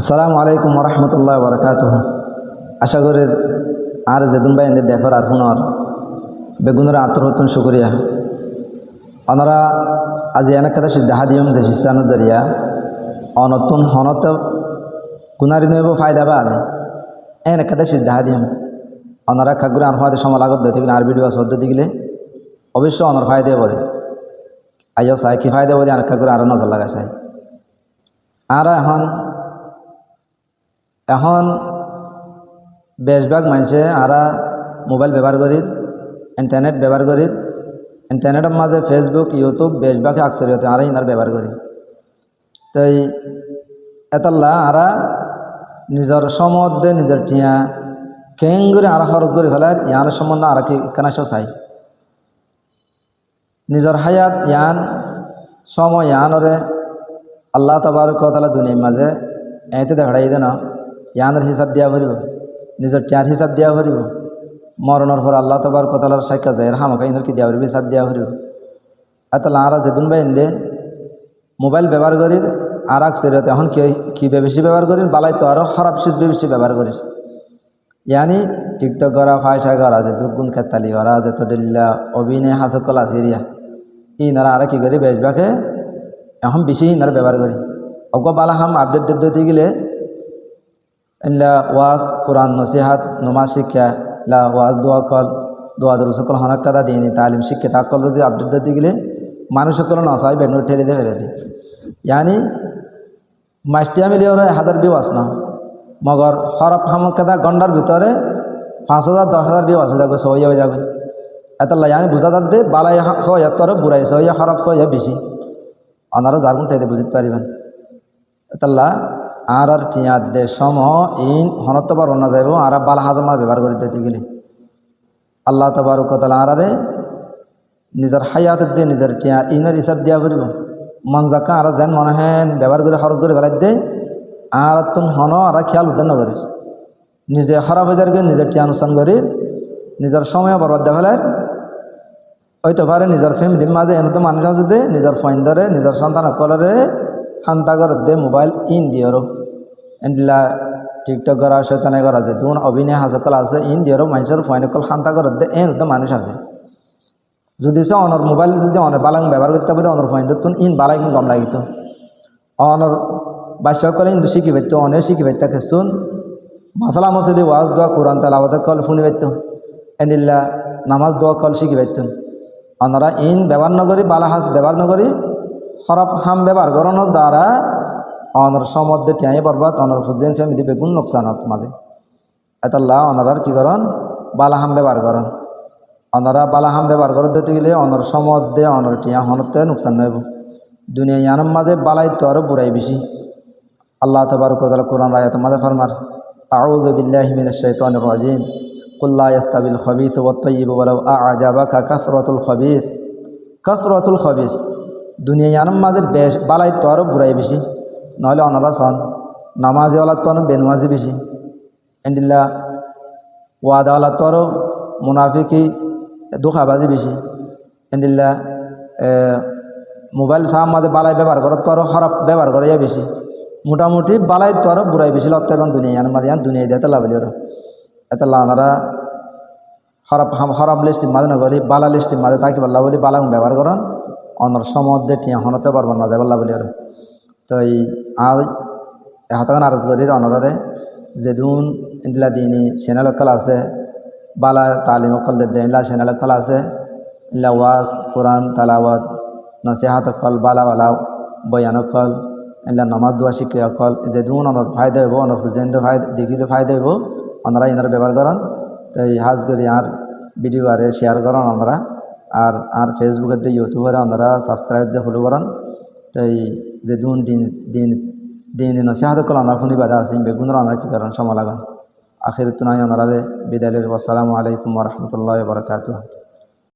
আসসালামু আলাইকুম রহমতুল্লাহ বরকাত আশা করি আর যেদুন ভাই এদের দেখর আর পুনর বেগুনের আত্মহত্যন শুক্রিয়া। ওনারা আজ এনে কথা দেখা দিয়ম যে শিষ্যানোর জরিয়া অনতুন হনত গুনারি নইব ফায়দা বা আলে এনে কথা দেখা দিয়ম। ওনারা কাকুরে আর ফায়দা সময় লাগত গেলে আর ভিডিও সদ্য দিলে অবশ্যই অনর ফায়দা বলে আইও চাই কি ফায়দা বলে আর কাকুরে আরও নজর লাগা চাই আর এখন এখন বেশভাগ মানুষে আরা মোবাইল ব্যবহার করি ইন্টারনেট ব্যবহার করি ইন্টারনেটের মাঝে ফেসবুক ইউটিউব বেশভাগে আকসরিয়তে আরা ইনার ব্যবহার করি। তাই এতাল্লা আরা নিজের সমধ্যে নিজের টিয়া কেং করে আরা খরচ করে ফেলার ইয়ান সম্বন্ধে আরা কি কেনাস চাই নিজের হায়াত ইয়ান, সময় ইয়ানরে আল্লাহ তবার কতালা দুনিয়ার মাঝে এতে দেখাই দেন। ইয়ানের হিসাব দিয়া ভরিব, নিজের টিয়ার হিসাব দিয়া ভরিব, মরণের পর আল্লাহ তবার কতালার সাক্ষাৎ যায় হামাকা ইন্দর কি দিয়া ভরিব, হিসাব দিয়া ভরিব। এত আরা যেদিন বাই ইন্দে মোবাইল ব্যবহার করি আর এক শরীরতে এখন কি কি বেশি ব্যবহার করি বালাই তো আরও খারাপ শীত বেশি ব্যবহার করিস ইয়ানি টিকটক করা ফায়সা করা, যে দুগুণ খেতালি করা, যে তো ডিল্লা অভিনয় হাসকল আসিরিয়া ই নারা আর কি করি, বেশবাকে এখন বেশি ইনারা ব্যবহার করি। অজ্ঞ বালা হাম আপডেট দিতে গেলে ইল্লা ওয়াজ, কোরআন, নসিহাত, নমাজ শিক্ষা, লা ওয়াজ, দোয়া কল, দোয়া দরু সকল হনক কাদা দিয়ে তালিম শিক্ষা তাকল যদি আপডেট দিতে গেলে মানুষ সকল নসাই বেঙ্গল ঠেলে দিয়ে ফেলে দিই ইয়ানি মাস্টিয়া মিলি ওরা হাজার বিও আস না। মগর হরফ হামক কাদা গন্ডার ভিতরে পাঁচ হাজার, দশ হাজার বিও আছে যাবে সই হয়ে যাবে। এত ইয়ানি বুঝা দে বালাই সহ তরে বুড়াই সহ হরফ সহ বেশি। ওনারা যার মধ্যে বুঝতে পারিবেন। তাল্লা আর আর টিয়ার দে সম ইন হনত বার অন্য যাইব আর বাল হাজমা ব্যবহার করে দিতে গেলে। আল্লাহ তবার কতাল আরে নিজের হায়াতের দিয়ে নিজের টিয়া ইনের হিসাব দিয়া করিব। মন যাকা আর যেন মনে হেন ব্যবহার করে খরচ করে বেলাই দে আর তুন হন আর খেয়াল উদ্যান করিস নিজে খারাপ হয়ে যাবে নিজের টিয়া অনুষ্ঠান করি নিজের সময় বরবাদ দেওয়া ফেলার হইতে পারে নিজের ফ্যামিলির মাঝে এনে তো মানুষ আছে দে, নিজের ফোন ধরে নিজের সন্তান সকলরে শান্তা করে দে মোবাইল ইন দিয়র। এনলা টিকটক করা শৈতানে করা আছে তুন অভিনয় হাসকল আছে, ইন দিয়র মানুষের ফোন কল শান্তা করে, দে, এন তো মানুষ আছে। যদি সে অনর মোবাইল, যদি অনর বালাং ব্যবহার করতে পারে, অনর ফোন তুন ইন বালাই গম লাগিত অনর বাচ্চা কলে ইন্দু শিখি পাইতো অনেক শিখি পাইতা খেসুন মশলা মশলি ওয়াজ, দোয়া, কোরআন তালাবাদ কল শুনি পাইতো এনিল্লা নামাজ, দোয়া, কল শিখি পাইতো অনরা ইন ব্যবহার নগরী বালাহাস ব্যবহার নগরী, হরফ, হাম ব্যবহার করানোর দ্বারা অনর সমদ্দে টিয়াই বরবাদ অনর ফুজেন ফ্যামিলি বেগুন নোকসানত মাঝে এতাল্লাহ অনরার কি করন বালাহাম ব্যবহার করেন অনরা বালাহাম ব্যবহার করে দিতে গেলে অনর সমদ্দে অনর টিয়া হনতে নোকসান নইব দুনিয়া ইয়ানোর মাঝে বালাই তো আরও বুড়াই বেশি আল্লাহ তবার কোদাল কোরআন রায়াত মাঝে ফরমার আউযু বিল্লাহি মিনাশ শাইতানির রাজিম قل لا يستوي الخبيث والطيب ولو أعجبك كثرة الخبيث كثرة الخبيث দুনিয়া ইয়ানোর মাঝে বেশ বালাই তো আরও বুড়াই বেশি নহলে অনারা সন নামাজি ওলা তো বেনমাজি বেশি। এন্ডিল্লা ওয়াদা ওলা তো আরও মুনাফিকি দুখাবাজি বেশি। এন্ডিল্লা মোবাইল সাম মাঝে বালাই ব্যবহার করার তো আরও খারাপ ব্যবহার করাই বেশি। মোটামুটি বালাই তো আরও বুড়াই বেশি লত্তা এবং দুনিয়া ইয়ানোর মাঝে দুনিয়া দিতে লাভলি ওরা এত লানারা হরফ হরফ লিস্টি মাঝে নগরী বালা লিস্টি মাঝে তাকে বললা বলি বালা ব্যবহার করেন অনর সমদ্দে টিয়া হনতে পারবেন না যাবার বলি আর তো এই আর হাতখান আরজ করি যেদুন ইন্দিলা দিনী সেনালকল আছে, বালা তালিম অকল দে ইলা সেনালকল আছে ইলা ওয়াজ কোরআন তালাওয়াত নসিহাত অকল, বালা বালা বয়ানকল ইলা নমাজ দোয়া শিখে অকল যেদুন অনর ফায়দা হইব অনর হুজেন্দ্র ফায়দা দেখিলে ফায়দা হইব ওনারা ইনার ব্যবহার করেন তো এই হাজ করি আর ভিডিও আরে শেয়ার করেন আমরা আর আর ফেসবুকের দিয়ে ইউটিউবারে ওনারা সাবস্ক্রাইব দিয়ে ফলো করেন তো যে দুন দিন দিন দিন নসিহাত কল আমরা শুনি বাধা আছে বেগুনের আমরা কী করেন, সময় লাগান। আখির তুনাই ওনারা বিদায়ের আসসালামু আলাইকুম রহমতুল্লাহ বরকাত